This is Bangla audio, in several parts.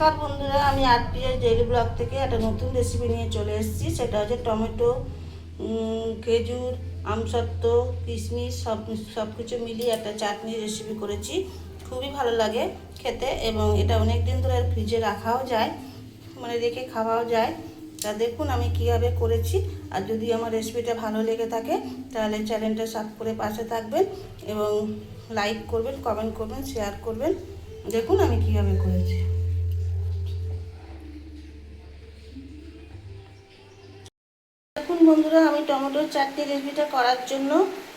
নমস্কার বন্ধুরা, আমি আরপিএস ডেইলি ব্লগ থেকে একটা নতুন রেসিপি নিয়ে চলে এসেছি। সেটা হচ্ছে টমেটো খেজুর, আমসত্ত্ব, কিশমিশ, সব সব কিছু মিলিয়ে একটা চাটনি রেসিপি করেছি। খুবই ভালো লাগে খেতে এবং এটা অনেক দিন ধরে ফ্রিজে রাখাও যায় মানে রেখে খাওয়াও যায়। তা দেখুন আমি কীভাবে করেছি। আর যদি আমার রেসিপিটা ভালো লেগে থাকে, তাহলে চ্যানেলটা সাব করে পাশে থাকবেন এবং লাইক করবেন কমেন্ট করবেন শেয়ার করবেন। দেখুন আমি কীভাবে করেছি। বন্ধুরা, আমি টমেটোর চাটনি রেসিপিটা করার জন্য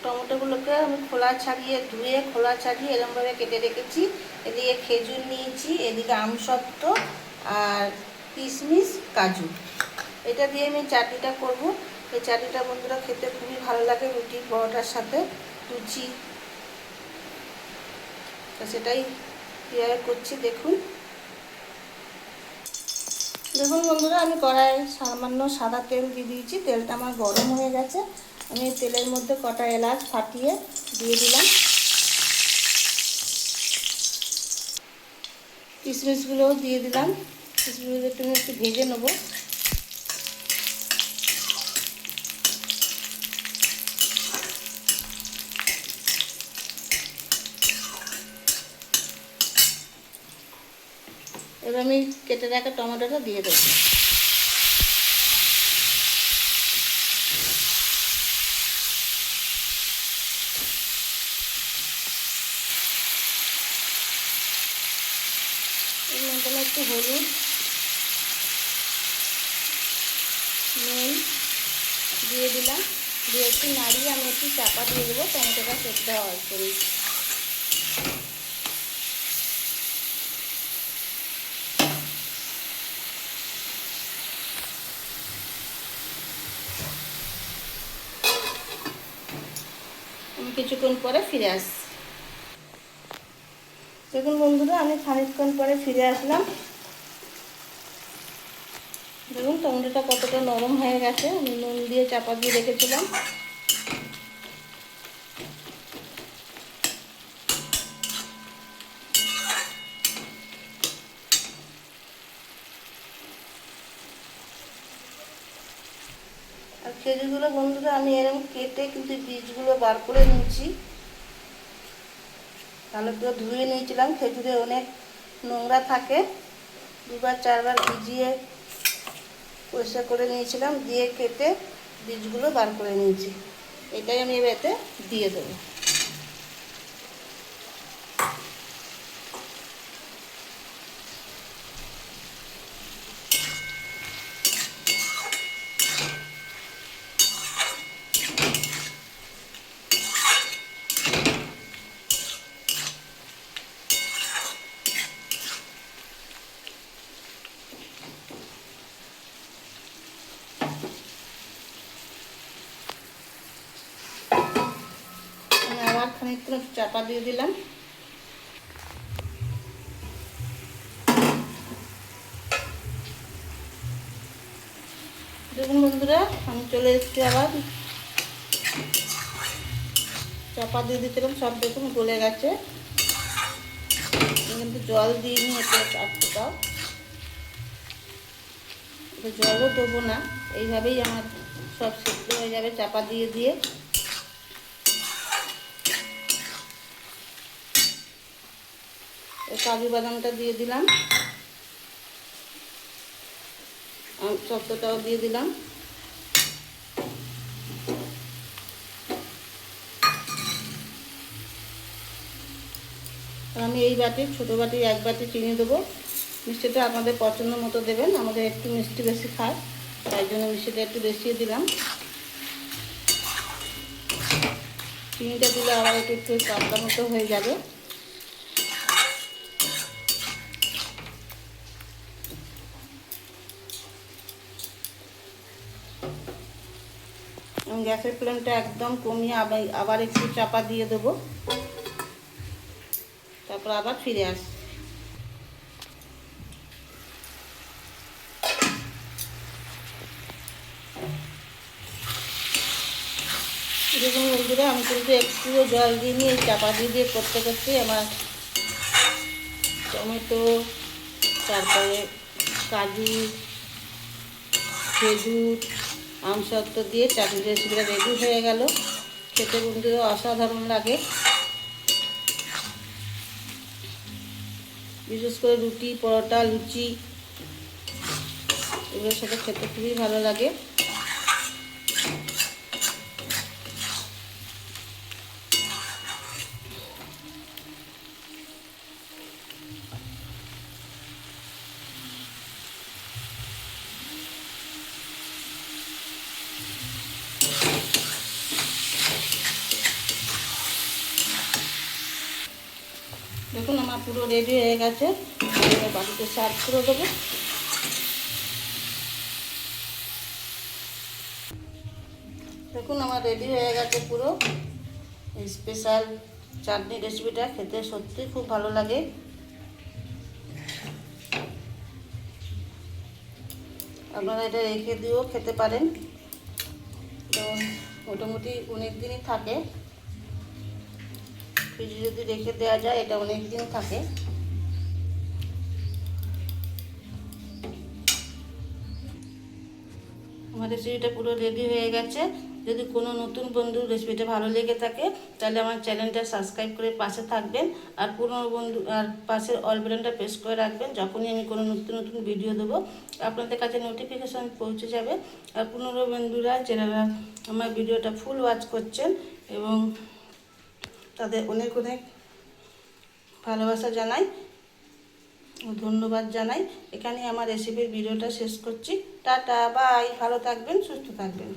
টমেটোগুলোকে আমি খোলা ছাড়িয়ে ধুয়ে খোলা ছাড়িয়ে এরমভাবে কেটে রেখেছি। এদিকে খেজুর নিয়েছি, এদিকে আমসত্ত্ব আর কিশমিশ, কাজু। এটা দিয়ে আমি চাটনিটা করব। এই চাটনিটা বন্ধুরা খেতে খুবই ভালো লাগে রুটি, পরোটার সাথে, লুচি। তো সেটাই কীভাবে করছি দেখুন। দেখুন বন্ধুরা, আমি কড়াই সামান্য সাদা তেল দিয়ে দিয়েছি। তেলটা আমার গরম হয়ে গেছে। আমি তেলের মধ্যে কটা এলাচ ফাটিয়ে দিয়ে দিলাম। কিশমিশগুলোও দিয়ে দিলাম। একটু একটু ভেজে নেব। এবার আমি কেটে রাখা টমেটোটা দিয়ে দেবো। একটু হলুদ, নুন দিয়ে দিলাম। দিয়ে একটু নাড়িয়ে আমি একটু চাপা দিয়ে দেবো, টমেটোটা সেদ্ধ হওয়ার জন্য। কিছুক্ষণ পরে ফিরে আসছি দেখুন বন্ধুরা, আমি খানিকক্ষণ পরে ফিরে আসলাম। দেখুন টমেটোটা কতটা নরম হয়ে গেছে। আমি নুন দিয়ে চাপা দিয়ে রেখেছিলাম। আর খেজুরগুলো বন্ধুরা, আমি এরকম কেটে কিন্তু বীজগুলো বার করে নিয়েছি। ভালো করে ধুয়ে নিয়েছিলাম, খেজুরে অনেক নোংরা থাকে। দুবার, চারবার ভিজিয়ে পরিষ্কার করে নিয়েছিলাম, দিয়ে কেটে বীজগুলো বার করে নিয়েছি। এটাই আমি এবারে দিয়ে দেবো আমি একটু চাপা দিয়ে দিলাম। দেখুন বন্ধুরা, আমি চলে এসেছি আবার। চাপা দিয়ে দিয়েছিলাম সব দেখুন গলে গেছে। কিন্তু জল দিইনি এতে চাপটাও জলও দেবো না, এইভাবেই আমার সব সেদ্ধ হয়ে যাবে চাপা দিয়ে দিয়ে। কাজু বাদামটা দিয়ে দিলাম। সত্তরটাও দিয়ে দিলাম। আমি এই বাটির ছোটো বাটির এক বাটি চিনি দেবো। মিষ্টিটা আপনাদের পছন্দ মতো দেবেন, আমাদের একটু মিষ্টি বেশি খায়, তাই জন্য মিষ্টিটা একটু বেশি দিলাম। চিনিটা দিলে আবার একটু একটু মতো হয়ে যাবে। গ্যাসের ফ্লেমটা একদম কমিয়ে আবার আবার একটু চাপা দিয়ে দেবো। তারপর আবার ফিরে আসছি। দেখুন বন্ধুরা, আমি কিন্তু একটুও জল দিয়ে নিয়ে চাপা দিয়ে দিয়ে করতে করতে আমার টমেটো, তারপরে কাজু খেজুর আমসত্ব দিয়ে চাটনি রেসিপিটা রেডি হয়ে গেল। খেতে কিন্তু অসাধারণ লাগে। বিশেষ করে রুটি, পরোটা, লুচি, এগুলোর সাথে খেতে খুবই ভালো লাগে। দেখুন, আমার পুরো রেডি হয়ে গেছে। বাড়িতে সার্ভ করে দেবো। দেখুন, আমার রেডি হয়ে গেছে পুরো। স্পেশাল চাটনি রেসিপিটা খেতে সত্যি খুব ভালো লাগে। আপনারা এটা রেখে দিয়েও খেতে পারেন। তো মোটামুটি অনেক দিনই থাকে। ফ্রিজে যদি রেখে দেওয়া যায়, এটা অনেক দিন থাকে। আমার রেসিপিটা পুরো রেডি হয়ে গেছে। যদি কোনো নতুন বন্ধুর রেসিপিটা ভালো লেগে থাকে, তাহলে আমার চ্যানেলটা সাবস্ক্রাইব করে পাশে থাকবেন। আর পুরনো বন্ধু, আর পাশের অল বাটনটা প্রেস করে রাখবেন, যখনই আমি কোনো নতুন নতুন ভিডিও দেবো। আপনাদের কাছে নোটিফিকেশান পৌঁছে যাবে। আর পুরনো বন্ধুরা, যারা আমার ভিডিওটা ফুল ওয়াচ করছেন এবং তাদের অনেক অনেক ভালোবাসা জানাই ও ধন্যবাদ জানাই। এখানে আমার রেসিপির ভিডিওটা শেষ করছি। টাটা বাই ভালো থাকবেন, সুস্থ থাকবেন।